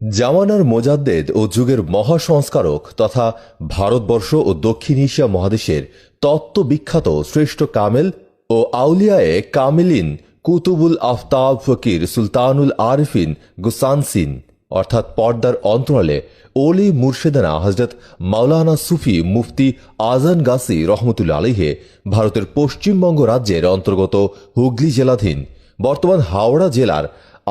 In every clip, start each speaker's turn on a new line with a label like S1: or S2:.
S1: জামানার মোজাদ্দেদ ও যুগের মহাসংস্কারক তথা ভারতবর্ষ ও দক্ষিণ এশিয়া মহাদেশের তত্ত্ব বিখ্যাত শ্রেষ্ঠ কামেল ও আউলিয়ায়ে কামিলিন কুতুবুল আফতাব ফকির সুলতানুল আরিফিন গুসানসিন, অর্থাৎ পর্দার অন্তরালে ওলি মুর্শেদানা হজরত মাওলানা সুফি মুফতি আজান গাসি রহমতুল্লা আলিহে ভারতের পশ্চিমবঙ্গ রাজ্যের অন্তর্গত হুগলি জেলাধীন, বর্তমান হাওড়া জেলার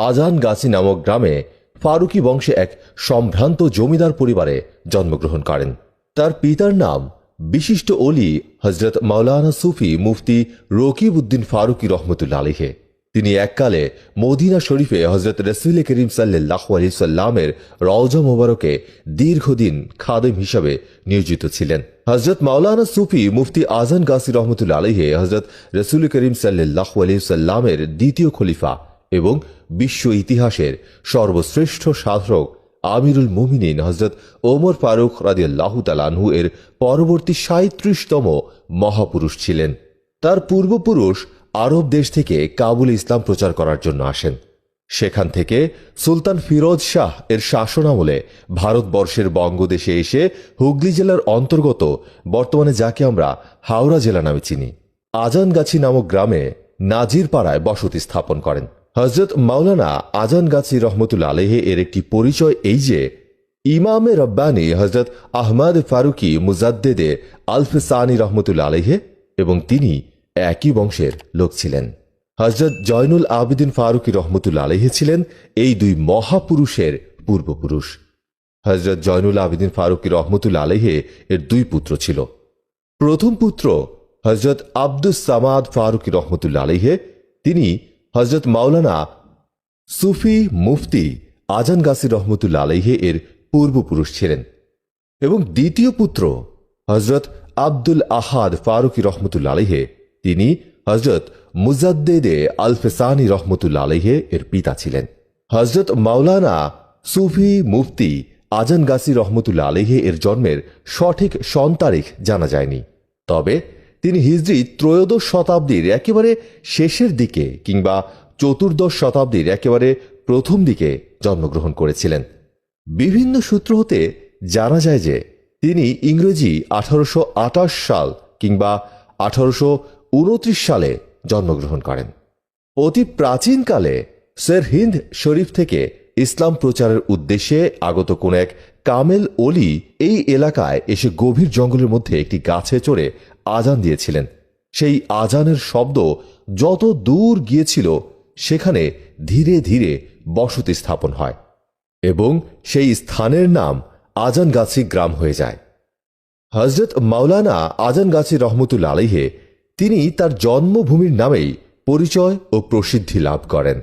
S1: আজান গাছি নামক গ্রামে ফারুকি বংশে এক সম্ভ্রান্ত জমিদার পরিবারে জন্মগ্রহণ করেন। তার পিতার নাম বিশিষ্ট অলি হজরত মাওলানা সুফি মুফতি রকিব উদ্দিন ফারুকি রহমতুল্লা আলিহে তিনি এককালে মদিনা শরীফে হজরত রসুল করিম সাল্লাহ আলি সাল্লামের রওজা মোবারকে দীর্ঘদিন খাদেম হিসাবে নিয়োজিত ছিলেন। হজরত মাওলানা সুফি মুফতি আজান গাসি রহমতুল্লা আলহে হজরত রসুল করিম সাল্লাহ আলি সাল্লামের দ্বিতীয় খলিফা এবং বিশ্ব ইতিহাসের সর্বশ্রেষ্ঠ সাধক আমিরুল মুমিনিন হজরত ওমর ফারুক রাদিয়াল্লাহ তালানহু এর পরবর্তী সাঁত্রিশতম মহাপুরুষ ছিলেন। তার পূর্বপুরুষ আরব দেশ থেকে কাবুল ইসলাম প্রচার করার জন্য আসেন। সেখান থেকে সুলতান ফিরোজ শাহ এর শাসনামলে ভারতবর্ষের বঙ্গদেশে এসে হুগলি জেলার অন্তর্গত, বর্তমানে যাকে আমরা হাওড়া জেলা নামে চিনি, আজানগাছি নামক গ্রামে নাজির পাড়ায় বসতি স্থাপন করেন। হজরত মাওলানা আজানগাছি রহমতুল্লা আলহে এর একটি পরিচয় এই যে, ইমামে রব্বানি হজরত আহমদ ফারুকি মুজাদ্দেদে আলফসানি রহমতুল্লা আলহে এবং তিনি একই বংশের লোক ছিলেন। হজরত জয়নুল আবিদিন ফারুকি রহমতুল্লা আলহে ছিলেন এই দুই মহাপুরুষের পূর্বপুরুষ। হজরত জয়নুল আবিদিন ফারুকি রহমতুল্লা আলহে এর দুই পুত্র ছিল। প্রথম পুত্র হজরত আব্দুস সামাদ ফারুকি রহমতুল্লা আলহে তিনি হজরত মাওলানা সুফি মুফতি আজান গাসি রহমতুল্লা আলহে এর পূর্বপুরুষ ছিলেন এবং দ্বিতীয় পুত্র হজরত আব্দুল আহাদ ফারুকি রহমতুল্লা আলহে তিনি হজরত মুজাদ্দেদে আলফেসানি রহমতুল্লা আলহে এর পিতা ছিলেন। হজরত মাওলানা সুফি মুফতি আজান গাসি রহমতুল্লা আলহে এর জন্মের সঠিক সন তারিখ জানা যায়নি। তবে তিনি হিজরি ত্রয়োদশ শতাব্দীর একেবারে শেষের দিকে কিংবা চতুর্দশ শতাব্দীর একেবারে প্রথম দিকে জন্মগ্রহণ করেছিলেন। বিভিন্ন সূত্র হতে জানা যায় যে তিনি ইংরেজি আঠারোশো আঠাশ সাল কিংবা আঠারোশো উনত্রিশ সালে জন্মগ্রহণ করেন। অতি প্রাচীনকালে স্যার হিন্দ শরীফ থেকে ইসলাম প্রচারের উদ্দেশ্যে আগত কোন এক কামেল অলি এই এলাকায় এসে গভীর জঙ্গলের মধ্যে একটি গাছে চড়ে আজান দিয়েছিলেন। সেই আজানের শব্দ যত দূর গিয়েছিল, সেখানে ধীরে ধীরে বসতি স্থাপন হয় এবং সেই স্থানের নাম আজানগাছি গ্রাম হয়ে যায়। হজরত মাওলানা আজানগাছি রহমতুল্লা আলহে তিনি তার জন্মভূমির নামেই পরিচয় ও প্রসিদ্ধি লাভ করেন।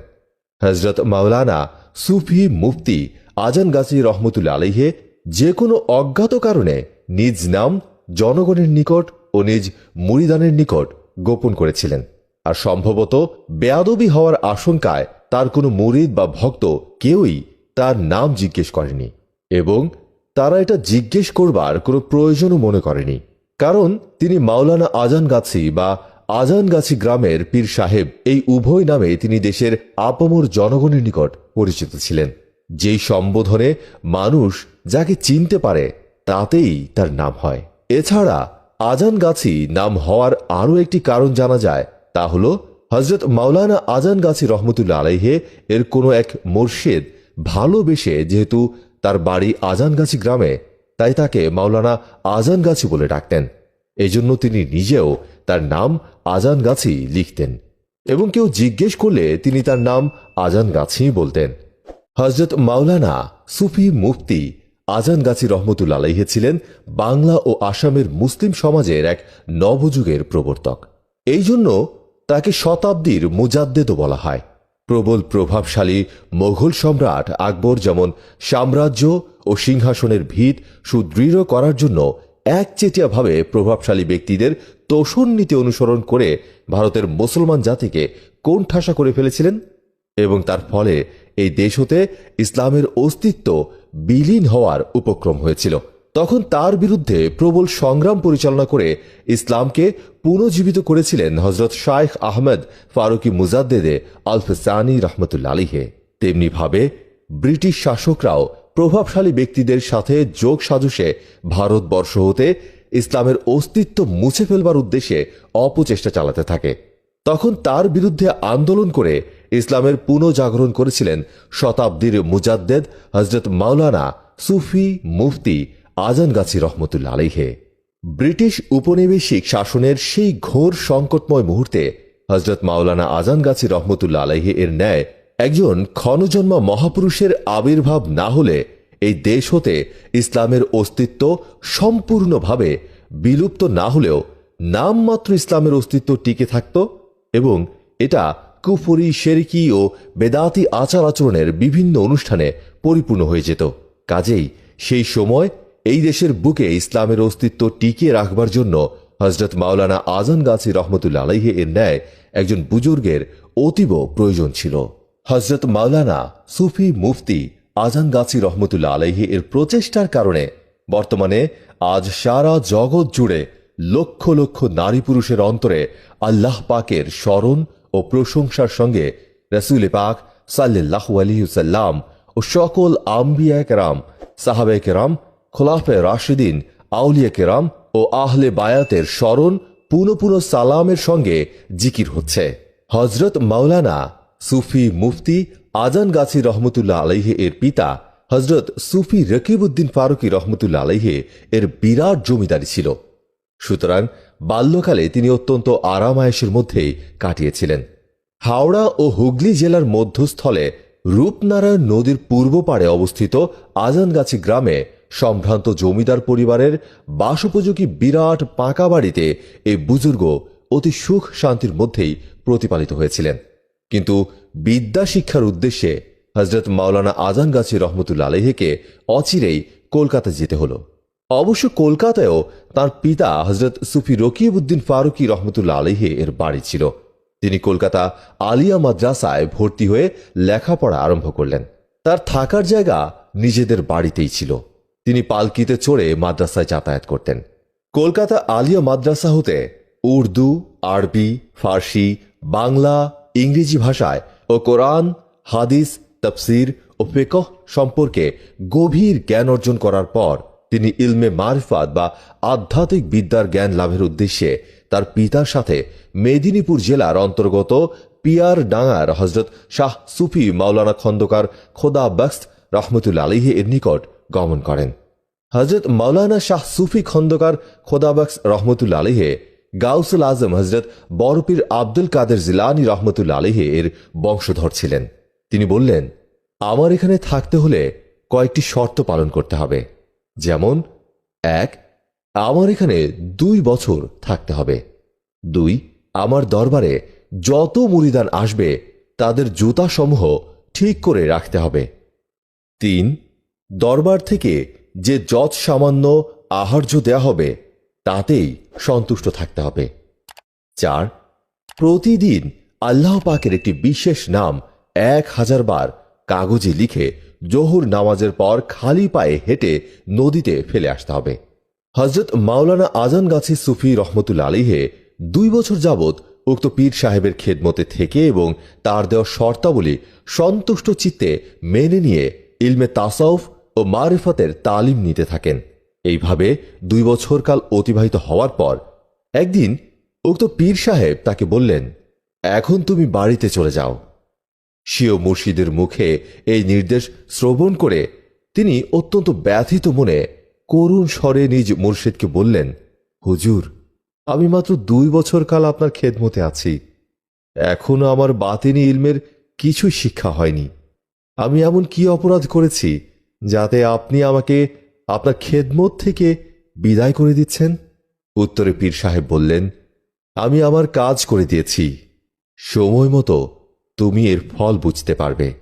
S1: হজরত মাওলানা সুফি মুফতি আজানগাছি রহমতুল্লা আলহে যে কোনো অজ্ঞাত কারণে নিজ নাম জনগণের নিকট ও নিজ মুরিদানের নিকট গোপন করেছিলেন। আর সম্ভবত বেয়াদবি হওয়ার আশঙ্কায় তার কোনো মুরিদ বা ভক্ত কেউই তার নাম জিজ্ঞেস করেনি এবং তারা এটা জিজ্ঞেস করবার কোনো প্রয়োজনও মনে করেনি। কারণ তিনি মাওলানা আজানগাছি বা আজানগাছি গ্রামের পীর সাহেব এই উভয় নামে তিনি দেশের আপমর জনগণের নিকট পরিচিত ছিলেন। যেই সম্বোধনে মানুষ যাকে চিনতে পারে তাতেই তার নাম হয়। এছাড়া আজানগাছি নাম হওয়ার আরও একটি কারণ জানা যায়, তা হল হজরত মাওলানা আজানগাছি রহমতুল্লা আলাইহে এর কোনো এক মুর্শেদ ভালোবেসে যেহেতু তার বাড়ি আজানগাছি গ্রামে, তাই তাকে মাওলানা আজানগাছি বলে ডাকতেন। এজন্য তিনি নিজেও তার নাম আজানগাছি লিখতেন এবং কেউ জিজ্ঞেস করলে তিনি তার নাম আজানগাছি বলতেন। হজরত মাওলানা সুফি মুফতি আজানগাছি রহমতুল্লা আলাইহে ছিলেন বাংলা ও আসামের মুসলিম সমাজের এক নবযুগের প্রবর্তক। এই জন্য তাকে শতাব্দীর মুজাদ্দেদও বলা হয়। প্রবল প্রভাবশালী মোঘল সম্রাট আকবর যেমন সাম্রাজ্য ও সিংহাসনের ভিত সুদৃঢ় করার জন্য একচেটিয়াভাবে প্রভাবশালী ব্যক্তিদের তোষণ নীতি অনুসরণ করে ভারতের মুসলমান জাতিকে কোণঠাসা করে ফেলেছিলেন এবং তার ফলে এই দেশ হতে ইসলামের অস্তিত্ব বিলীন হওয়ার উপক্রম হয়েছিল। তখন তার বিরুদ্ধে প্রবল সংগ্রাম পরিচালনা করে ইসলামকে পুনর্জীবিত করেছিলেন হজরত শাইখ আহমেদ ফারুকি মুজাদ্দেদে আলফসানি রহমতুল্লা আলিহে তেমনিভাবে ব্রিটিশ শাসকরাও প্রভাবশালী ব্যক্তিদের সাথে যোগ সাজসে ভারতবর্ষ হতে ইসলামের অস্তিত্ব মুছে ফেলবার উদ্দেশ্যে অপচেষ্টা চালাতে থাকে। তখন তার বিরুদ্ধে আন্দোলন করে ইসলামের পুনঃজাগরণ করেছিলেন শতাব্দীর মুজাদ্দেদ হজরত মাওলানা সুফি মুফতি আজানগাছি রহমতুল্লা আলাইহে। ব্রিটিশ উপনিবেশিক শাসনের সেই ঘোর সংকটময় মুহূর্তে হজরত মাওলানা আজানগাছি রহমতুল্লা আলাইহে এর ন্যায় একজন ক্ষণজন্মা মহাপুরুষের আবির্ভাব না হলে এই দেশ হতে ইসলামের অস্তিত্ব সম্পূর্ণভাবে বিলুপ্ত না হলেও নামমাত্র ইসলামের অস্তিত্ব টিকে থাকত এবং এটা কুফরি, শেরিকি ও বেদাতি আচার আচরণের বিভিন্ন অনুষ্ঠানে পরিপূর্ণ হয়ে যেত। কাজেই সেই সময় এই দেশের বুকে ইসলামের অস্তিত্ব টিকিয়ে রাখবার জন্য হজরত মাওলানা আজান গাছি রহমতুল্লা আলাইহে এর ন্যায় একজন বুজুর্গের অতীব প্রয়োজন ছিল। হজরত মাওলানা সুফি মুফতি আজান গাছি রহমতুল্লা আলাইহি এর প্রচেষ্টার কারণে বর্তমানে আজ সারা জগৎ জুড়ে লক্ষ লক্ষ নারী পুরুষের অন্তরে আল্লাহ পাকের স্মরণ ও প্রশংসার সঙ্গে রসুল পাক সাল্লাহ আলহিউসাল্লাম ও সকল আম্বিয়া কেরাম সাহাবে কেরাম, খোলাফে রাশিদিন, আউলিয়া কেরাম ও আহলে বায়াতের স্মরণ পুনঃ পুনঃ সালামের সঙ্গে জিকির হচ্ছে। হজরত মাওলানা সুফি মুফতি আজান গাছি রহমতুল্লাহ আলাইহে এর পিতা হজরত সুফি রকিবউদ্দিন ফারুকি রহমতুল্লাহ আলাইহে এর বিরাট জমিদারি ছিল। সুতরাং বাল্যকালে তিনি অত্যন্ত আরামায়েশের মধ্যেই কাটিয়েছিলেন। হাওড়া ও হুগলি জেলার মধ্যস্থলে রূপনারায়ণ নদীর পূর্ব পাড়ে অবস্থিত আজানগাছি গ্রামে সম্ভ্রান্ত জমিদার পরিবারের বাসোপযোগী বিরাট পাকা বাড়িতে এই বুজুর্গ অতি সুখ শান্তির মধ্যেই প্রতিপালিত হয়েছিলেন। কিন্তু বিদ্যা শিক্ষার উদ্দেশ্যে হজরত মাওলানা আজানগাছি রহমতুল্লা আলহিকে অচিরেই কলকাতা যেতে হলো। অবশ্য কলকাতায়ও তার পিতা হজরত সুফি রকিবউদ্দিন ফারুকি রহমতুল্লা আলহি এর বাড়ি ছিল। তিনি কলকাতা আলিয়া মাদ্রাসায় ভর্তি হয়ে লেখাপড়া আরম্ভ করলেন। তার থাকার জায়গা নিজেদের বাড়িতেই ছিল। তিনি পালকিতে চড়ে মাদ্রাসায় যাতায়াত করতেন। কলকাতা আলিয়া মাদ্রাসা হতে উর্দু, আরবি, ফার্সি, বাংলা, ইংরেজি ভাষায় ও কোরআন, হাদিস, তফসির ও ফেকহ সম্পর্কে গভীর জ্ঞান অর্জন করার পর তিনি ইলমে মারফাত বা আধ্যাত্মিক বিদ্যার জ্ঞান লাভের উদ্দেশ্যে তার পিতার সাথে মেদিনীপুর জেলার অন্তর্গত পিয়ার ডাঙ্গার হজরত শাহ সুফি মাওলানা খন্দকার খোদা বক্স রহমতুল্লা আলিহে এর নিকট গমন করেন। হজরত মাওলানা শাহ সুফি খন্দকার খোদাবক্স রহমতুল্লা আলিহে গাউসুল আজম হজরত বরপীর আব্দুল কাদের জিলানি রহমতুল্লা আলিহে এর বংশধর ছিলেন। তিনি বললেন, আমার এখানে থাকতে হলে কয়েকটি শর্ত পালন করতে হবে। যেমন, এক, আমার এখানে দুই বছর থাকতে হবে। দুই, আমার দরবারে যত মুরিদান আসবে, তাদের জুতাসমূহ ঠিক করে রাখতে হবে। তিন, দরবার থেকে যে যত সামান্য আহার্য দেয়া হবে, তাতেই সন্তুষ্ট থাকতে হবে। চার, প্রতিদিন আল্লাহ পাকের একটি বিশেষ নাম এক হাজার বার কাগজে লিখে জোহর নামাজের পর খালি পায়ে হেঁটে নদীতে ফেলে আসতে হবে। হজরত মাওলানা আজান গাছি সুফি রহমতুল্লা আলিহে দুই বছর যাবৎ উক্ত পীর সাহেবের খেদমতে থেকে এবং তার দেওয়া শর্তাবলী সন্তুষ্ট চিত্তে মেনে নিয়ে ইলমে তাসাউফ ও মারিফতের তালিম নিতে থাকেন। এইভাবে দুই বছর কাল অতিবাহিত হওয়ার পর একদিন উক্ত পীর সাহেব তাকে বললেন, এখন তুমি বাড়িতে চলে যাও। সিও মুর্শিদের মুখে এই নির্দেশ শ্রবণ করে তিনি অত্যন্ত ব্যথিত মনে করুণ স্বরে নিজ মুর্শিদকে বললেন, হুজুর, আমি মাত্র দুই বছর কাল আপনার খেদমতে আছি। এখনও আমার বাতিনি ইলমের কিছুই শিক্ষা হয়নি। আমি এমন কি অপরাধ করেছি যাতে আপনি আমাকে আপনার খেদমত থেকে বিদায় করে দিচ্ছেন? উত্তরে পীর সাহেব বললেন, আমি আমার কাজ করে দিয়েছি। সময় মতো তুমি এর ফল বুঝতে পারবে।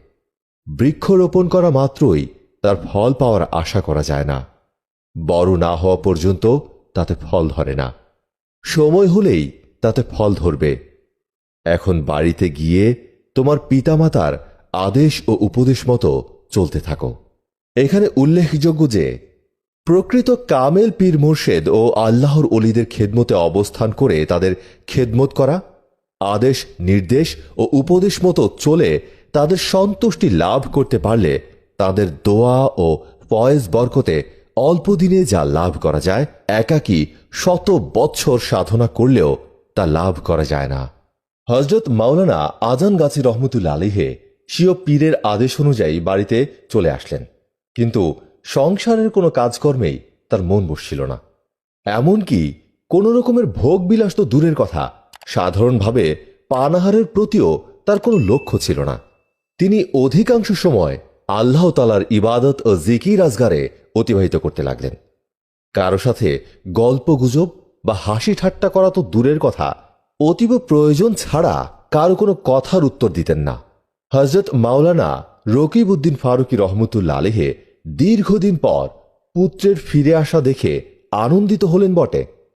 S1: বৃক্ষরোপণ করা মাত্রই তার ফল পাওয়ার আশা করা যায় না। বড় না হওয়া পর্যন্ত তাতে ফল ধরে না। সময় হলেই তাতে ফল ধরবে। এখন বাড়িতে গিয়ে তোমার পিতামাতার আদেশ ও উপদেশ মতো চলতে থাকো। এখানে উল্লেখযোগ্য যে, প্রকৃত কামেল পীর মোর্শেদ ও আল্লাহর অলিদের খেদমতে অবস্থান করে তাদের খেদমত করা আদেশ, নির্দেশ ও উপদেশ মতো চলে তাদের সন্তুষ্টি লাভ করতে পারলে তাদের দোয়া ও ফয়েজ বরকতে অল্প দিনে যা লাভ করা যায়, একাকী শত বৎসর সাধনা করলেও তা লাভ করা যায় না। হজরত মাওলানা আজান গাছি রহমতুল্লা আলিহে স্বীয় পীরের আদেশ অনুযায়ী বাড়িতে চলে আসলেন। কিন্তু সংসারের কোনো কাজকর্মেই তার মন বসছিল না। এমনকি কোনো রকমের ভোগ বিলাস তো দূরের কথা সাধারণভাবে পানাহারের প্রতিও তার কোনো লক্ষ্য ছিল না। তিনি অধিকাংশ সময় আল্লাহ তালার ইবাদত ও জিকির আজগারে অতিবাহিত করতে লাগলেন। কারও সাথে গল্প গুজব বা হাসি ঠাট্টা করা তো দূরের কথা, অতীব প্রয়োজন ছাড়া কারও কোনো কথার উত্তর দিতেন না। হজরত মাওলানা রকিবউদ্দিন ফারুকি রহমতুল্লা আলেহে দীর্ঘদিন পর পুত্রের ফিরে আসা দেখে আনন্দিত হলেন বটে।